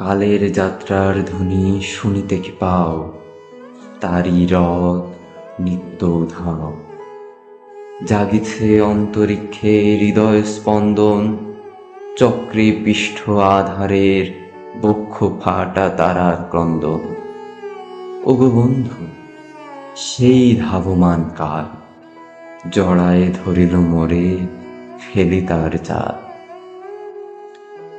কালের যাত্রার ধ্বনি শুনিতে কি পাও? তারি রথ নিত্য ধাও জাগিছে অন্তরিক্ষে হৃদয় স্পন্দন, চক্রে পৃষ্ঠ আধারের বক্ষ ফাটা তারার ক্রন্দন। ওগো বন্ধু, সেই ধাবমান কাল, জড়ায়ে ধরিল মোরে ফেলি তার চাল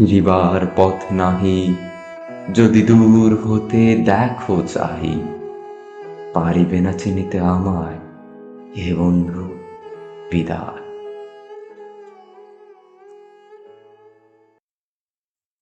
ফিরিবার পথ নাহি, যদি দূর হতে দেখো চাহি। পারিবে না চিনিতে আমায় হে বন্ধু বিদায়।